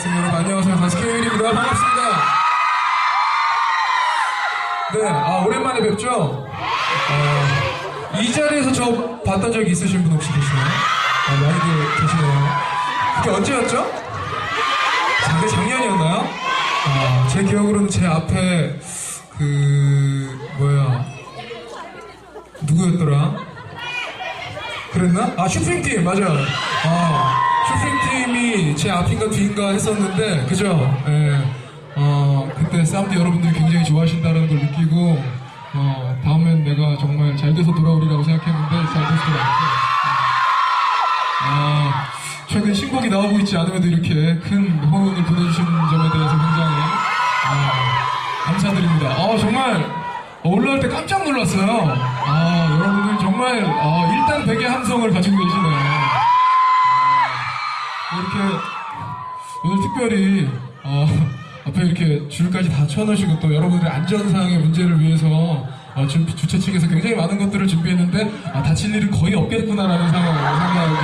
학생 여러분 안녕하세요. 가수 케이윌입니다. 반갑습니다. 네, 아, 오랜만에 뵙죠? 어, 이 자리에서 저 봤던 적 있으신 분 혹시 계시나요? 아, 많이들 계시네요. 그게 언제였죠? 그게 작년이었나요? 아, 제 기억으로는 제 앞에 그 뭐야 누구였더라? 그랬나? 아 슈프림팀 맞아요. 아 슈프림팀이 제 앞인가 뒤인가 했었는데 그죠? 예. 어 그때 사운드 여러분들이 굉장히 좋아하신다는 걸 느끼고 어 다음엔 내가 정말 잘 돼서 돌아오리라고 생각했는데 잘 돼서 돌아왔고 아 최근 신곡이 나오고 있지 않음에도 이렇게 큰 호응을 보내주시는 점에 대해서 굉장히 아, 감사드립니다. 아 정말 올라올 때 깜짝 놀랐어요. 아 여러분들 정말 아, 일단 베개 함성을 가지고 계시네요. 아, 이렇게 오늘 특별히 어, 앞에 이렇게 줄까지 다 쳐놓으시고 또 여러분들의 안전상의 문제를 위해서 어, 주, 주최 측에서 굉장히 많은 것들을 준비했는데 아, 다칠 일은 거의 없겠구나라는 상황, 생각이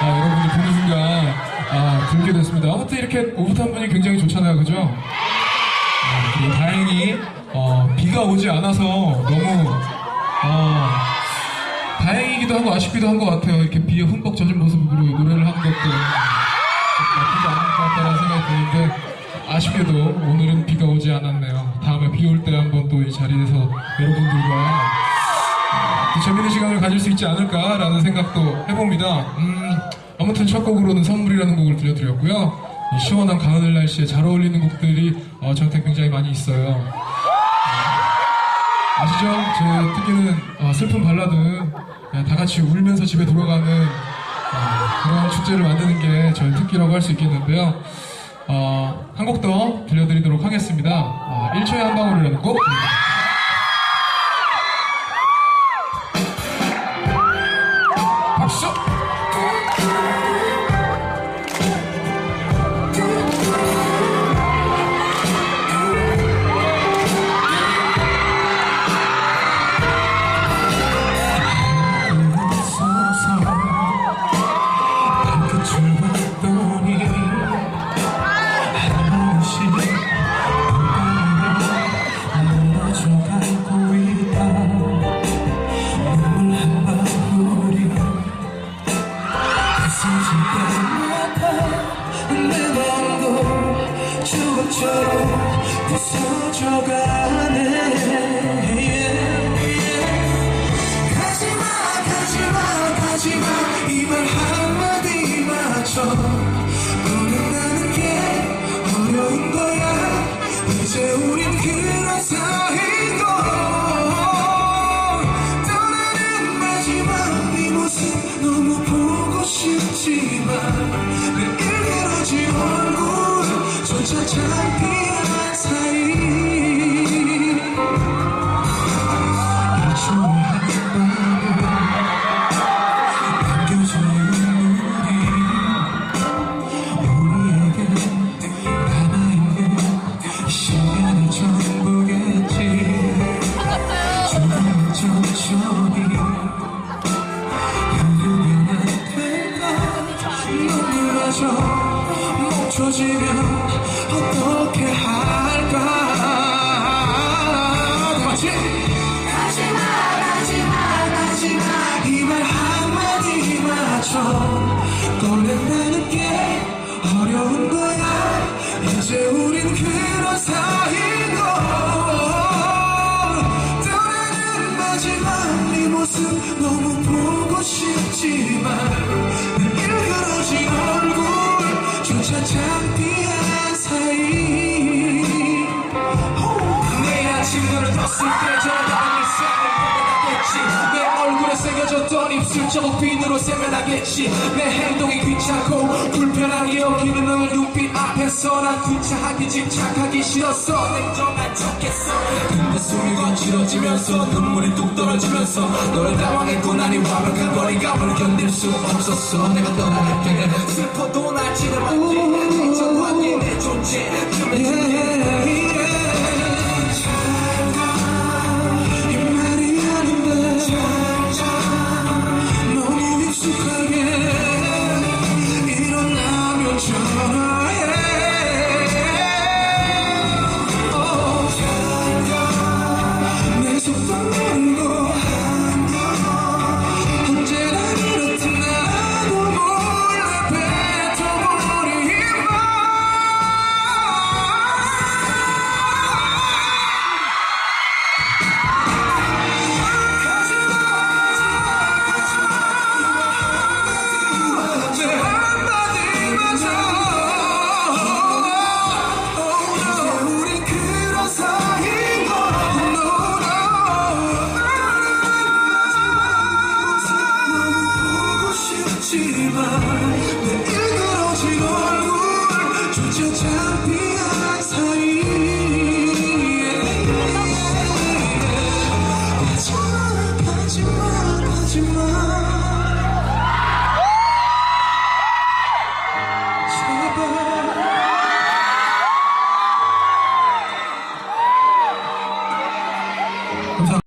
아, 여러분들 보는 순간 아, 들게 됐습니다. 아무튼 이렇게 오붓한 분이 굉장히 좋잖아요, 그죠? 아, 그리고 다행히 어, 비가 오지 않아서 너무 어, 다행이기도 하고 아쉽기도 한 것 같아요. 이렇게 비에 흠뻑 젖은 모습으로 노래를 하는 것도 나쁘지 않을 것 같다는 생각이 드는데 아쉽게도 오늘은 비가 오지 않았네요. 다음에 비 올 때 한번 또 이 자리에서 여러분들과 어, 또 재밌는 시간을 가질 수 있지 않을까라는 생각도 해봅니다. 음, 아무튼 첫 곡으로는 선물이라는 곡을 들려드렸고요. 이 시원한 가을 날씨에 잘 어울리는 곡들이 어, 저한테 굉장히 많이 있어요. 아시죠? 제 특기는 어, 슬픈 발라드 다 같이 울면서 집에 돌아가는 어, 그런 축제를 만드는 게 저의 특기라고 할 수 있겠는데요. 어, 한 곡 더 들려드리도록 하겠습니다. 어, 1초에 한 방울이라는 이제 우린 그런 사이고 떠나는 마지막 네 모습 너무 보고 싶지만 내 일그러진 얼굴조차 창피 어려운 거야. 이제 우린 그런 사이고 떠나는 마지막 네 모습 너무 보고 싶지만 핀으로 세면하겠지. 내 행동이 귀찮고 불편하게 여기는 너의 눈빛 앞에서 난 구차하게 집착하기 싫었어. 냉정한 척했어. 근데 숨이 거칠어지면서 눈물이 뚝 떨어지면서 너를 당황했고 난이 완벽한 거리감을 견딜 수 없었어. 내가 떠나갈 때 슬퍼도 날 지는 않지